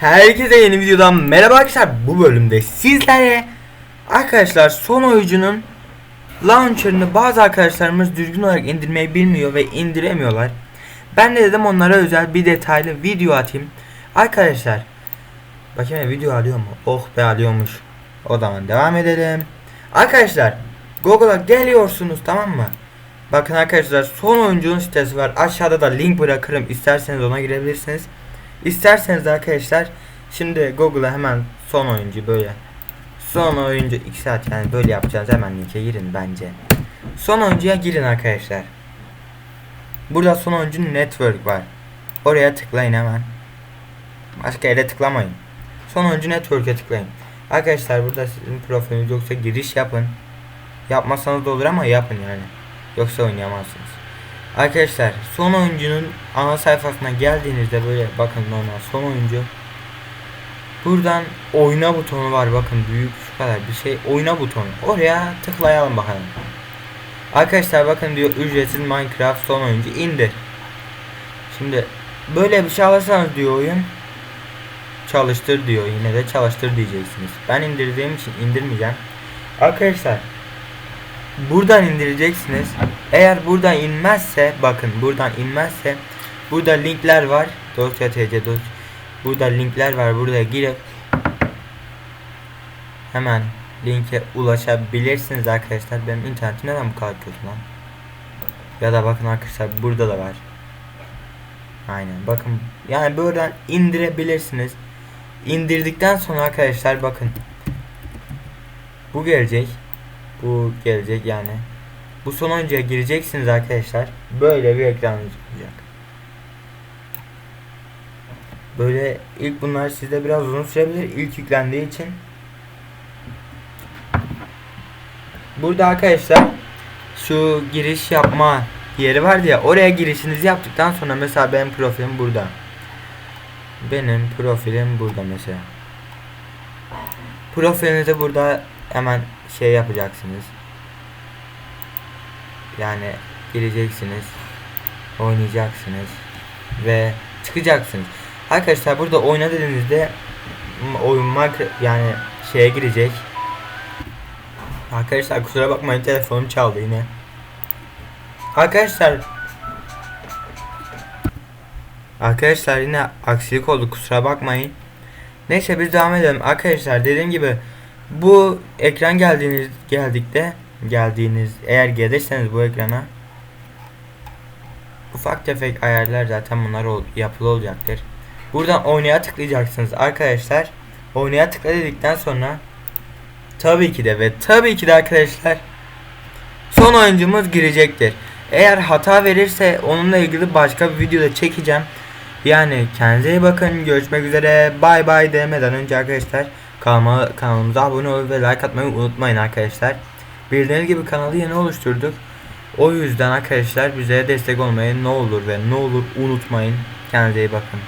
Herkese yeni videodan merhaba arkadaşlar. Bu bölümde sizlere arkadaşlar son oyuncunun launcher'ını bazı arkadaşlarımız düzgün olarak indirmeyi bilmiyor ve indiremiyorlar. Ben de dedim onlara özel bir detaylı video atayım. Arkadaşlar bakayım video alıyor mu? Oh be alıyormuş. O zaman devam edelim. Arkadaşlar Google'a geliyorsunuz tamam mı? Bakın arkadaşlar son oyuncunun sitesi var. Aşağıda da link bırakırım. İsterseniz ona girebilirsiniz. İsterseniz arkadaşlar şimdi Google'a hemen son oyuncu böyle son oyuncu 2 saat yani böyle yapacağız hemen linke girin bence. Son oyuncuya girin arkadaşlar. Burada son oyuncu network var. Oraya tıklayın hemen. Başka yere tıklamayın. Son oyuncu network'e tıklayın. Arkadaşlar burada sizin profiliniz yoksa giriş yapın. Yapmasanız da olur ama yapın yani. Yoksa oynayamazsınız. Arkadaşlar son oyuncunun ana sayfasına geldiğinizde böyle bakın normal son oyuncu. Buradan oyna butonu var bakın büyük şu kadar bir şey oyna butonu. Oraya tıklayalım bakalım. Arkadaşlar bakın diyor ücretsiz Minecraft son oyuncu indir. Şimdi böyle bir şey alırsanız diyor oyun çalıştır diyor yine de çalıştır diyeceksiniz. Ben indirdiğim için indirmeyeceğim. Arkadaşlar buradan indireceksiniz. Eğer buradan inmezse bakın buradan inmezse burada linkler var. Dosya tc dosya. Burada linkler var. Buraya girip hemen linke ulaşabilirsiniz arkadaşlar. Benim internetim neden bu kadar kötü lan? Ya da bakın arkadaşlar burada da var. Aynen bakın yani buradan indirebilirsiniz. İndirdikten sonra arkadaşlar bakın. Bu gelecek. Bu gelecek yani. Bu son oyuncuya gireceksiniz arkadaşlar. Böyle bir ekran çıkacak. Böyle ilk bunlar sizde biraz uzun sürebilir ilk yüklendiği için. Burada arkadaşlar şu giriş yapma yeri vardı ya oraya girişinizi yaptıktan sonra mesela benim profilim burada. Benim profilim burada mesela. Profilinizi burada hemen şey yapacaksınız. Yani gireceksiniz. Oynayacaksınız. Ve çıkacaksınız. Arkadaşlar burada oyna dediğinizde oyun yani şeye girecek. Arkadaşlar kusura bakmayın telefonum çaldı yine. Arkadaşlar Arkadaşlar yine aksilik oldu kusura bakmayın. Neyse biz devam edelim. Arkadaşlar dediğim gibi bu ekran geldiğiniz geldikte geldiğiniz eğer gelirseniz bu ekrana ufak tefek ayarlar zaten bunlar ol, yapılı olacaktır. Buradan oynaya tıklayacaksınız arkadaşlar. Oynaya tıkla dedikten sonra tabii ki de ve tabii ki de arkadaşlar son oyuncumuz girecektir. Eğer hata verirse onunla ilgili başka bir videoda çekeceğim. Yani kendinize iyi bakın. Görüşmek üzere. Bay bay demeden önce arkadaşlar kanalıma, kanalımıza abone ol ve like atmayı unutmayın arkadaşlar. Bildiğiniz gibi kanalı yeni oluşturduk. O yüzden arkadaşlar bize destek olmayı ne olur ve ne olur unutmayın. Kendinize iyi bakın.